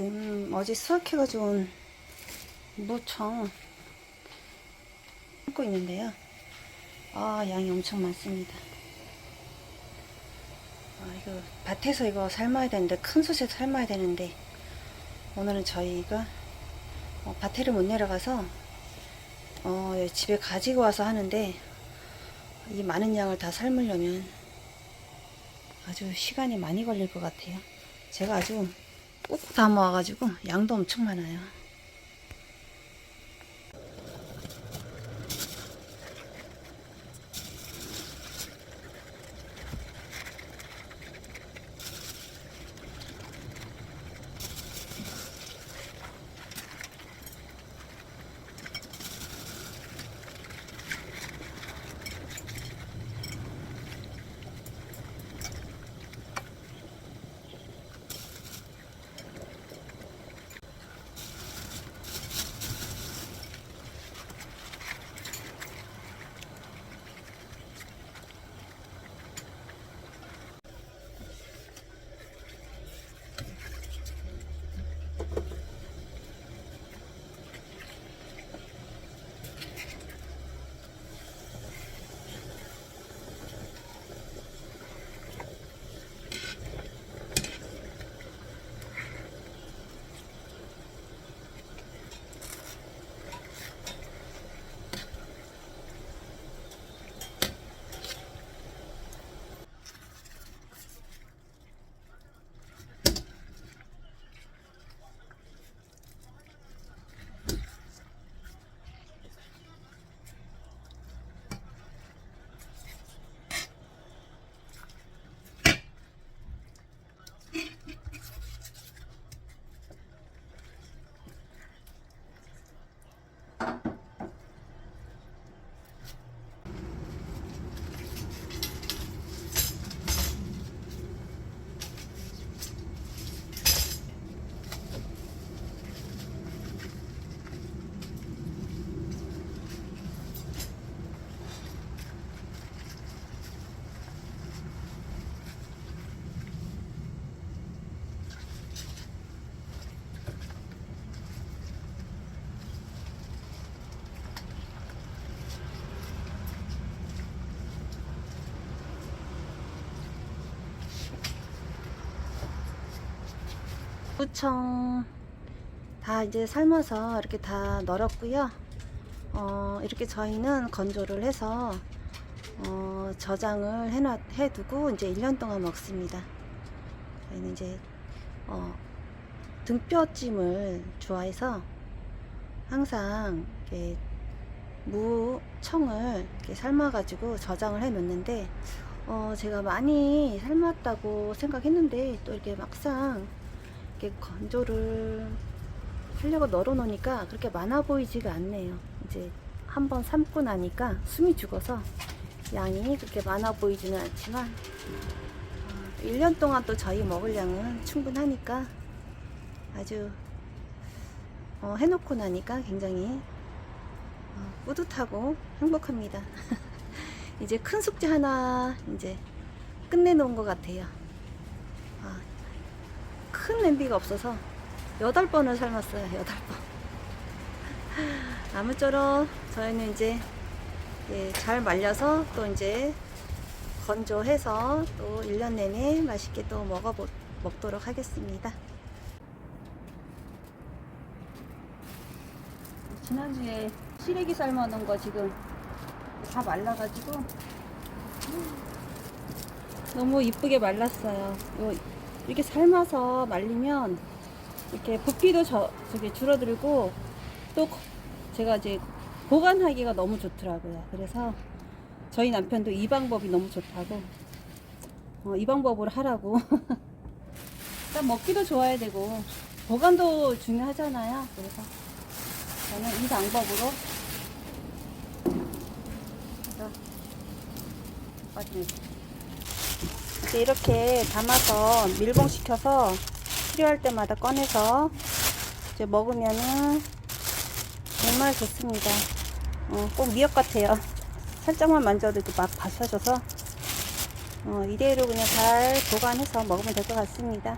지금 어제 수확해가지고 온 무청 심고 있는데요. 아, 양이 엄청 많습니다. 아, 이거 밭에서 이거 삶아야 되는데, 큰 솥에 삶아야 되는데, 오늘은 저희가 어, 밭에를 못 내려가서 어, 집에 가지고 와서 하는데, 이 많은 양을 다 삶으려면 아주 시간이 많이 걸릴 것 같아요. 제가 아주 꾹 담아와가지고 양도 엄청 많아요. 무청 다 이제 삶아서 이렇게 다 널었고요. 어, 이렇게 저희는 건조를 해서 어, 저장을 해놔, 해두고 이제 1년 동안 먹습니다. 저희는 이제 어, 등뼈찜을 좋아해서 항상 이렇게 무 청을 이렇게 삶아가지고 저장을 해 놓는데 어, 제가 많이 삶았다고 생각했는데 또 이렇게 막상 이렇게 건조를 하려고 널어 놓으니까 그렇게 많아 보이지가 않네요. 이제 한번 삶고 나니까 숨이 죽어서 양이 그렇게 많아 보이지는 않지만 어, 1년 동안 또 저희 먹을 양은 충분하니까 아주 어, 해놓고 나니까 굉장히 어, 뿌듯하고 행복합니다. 이제 큰 숙제 하나 이제 끝내놓은 것 같아요. 아, 큰 냄비가 없어서 여덟 번을 삶았어요. 여덟 번. 아무쪼록 저희는 이제 예, 잘 말려서 또 이제 건조해서 또 1년 내내 맛있게 또 먹어 먹도록 하겠습니다. 지난주에 시래기 삶아 놓은 거 지금 다 말라가지고 너무 이쁘게 말랐어요. 요 이렇게 삶아서 말리면 이렇게 부피도 저, 저기 줄어들고 또 제가 이제 보관하기가 너무 좋더라고요. 그래서 저희 남편도 이 방법이 너무 좋다고 어, 이 방법으로 하라고 일단 먹기도 좋아야 되고 보관도 중요하잖아요. 그래서 저는 이 방법으로. 이제 이렇게 담아서 밀봉시켜서 필요할 때마다 꺼내서 이제 먹으면은 정말 좋습니다. 어, 꼭 미역 같아요. 살짝만 만져도 막 바셔져서 어, 이대로 그냥 잘 보관해서 먹으면 될 것 같습니다.